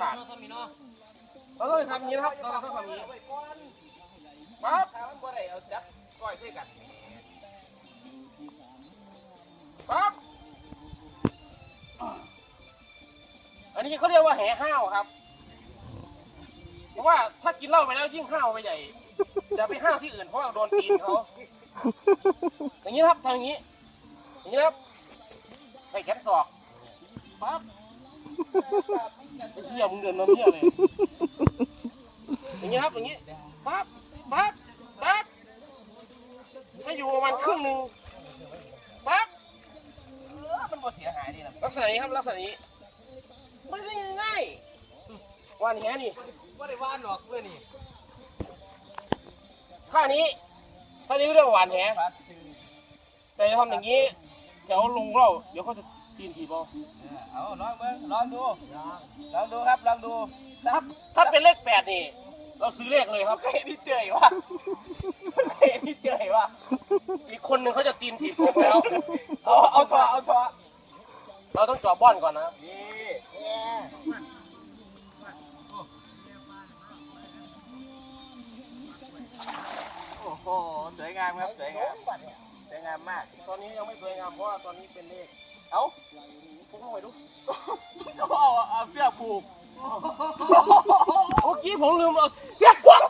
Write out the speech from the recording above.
ขาดเราต้องทำอย่างนี้นะครับเราต้องทำอย่างนี้ปั๊บถ้ามันบ่ได้เอาจับก้อยใส่กันปั๊บอันนี้เขาเรียกว่าแห่ห้าวครับเพราะว่าถ้ากินเหล้าไปแล้วยิ่งห้าวไปใหญ่อย่าไปห้าวที่อื่นเพราะว่าโดนตีนเขาอย่างนี้ครับทางนี้ อย่างนี้ครับใส่แขนศอกปั๊บ ไอ้เหี้ยมึงเดินมาเหี้ยเลยอย่างนี้ครับอย่างนี้ปั๊บปั๊บปั๊บให้อยู่ประมาณครึ่งหนึ่งปั๊บเออมันบ่เสียหายดีนะลักษณะนี้ครับลักษณะนี้ไม่ได้ง่ายๆวันแหนี่บ่ได้ว่านหรอกเพื่อนนี่ท่านี้ท่านี้เรียกว่าหวานแหครับแต่จะทำอย่างนี้เดี๋ยวลงเหล่าเดี๋ยวเขาจะ ตีนถีบเอาเอาลองเบิ่งลองดูลองดูครับลองดูถ้าถ้าเป็นเลขแปดนี่เราซื้อเลขเลยครับเคยนี่เจยวะเคยนี่เจยวะอีกคนหนึ่งเขาจะตีนถีบผมแล้วเอาเอาทอเอาทอเราต้องจ่อบ้อนก่อนนะนี่โอ้โหสวยงามครับสวยงามสวยงามมาก ตอนนี้ยังไม่สวยงามเพราะว่าตอนนี้เป็นเลข เอ้าผมต้องไปดูก็เอาเอาเสื้อผูกเมื่อกี้ผมลืมเอาเสียกวัก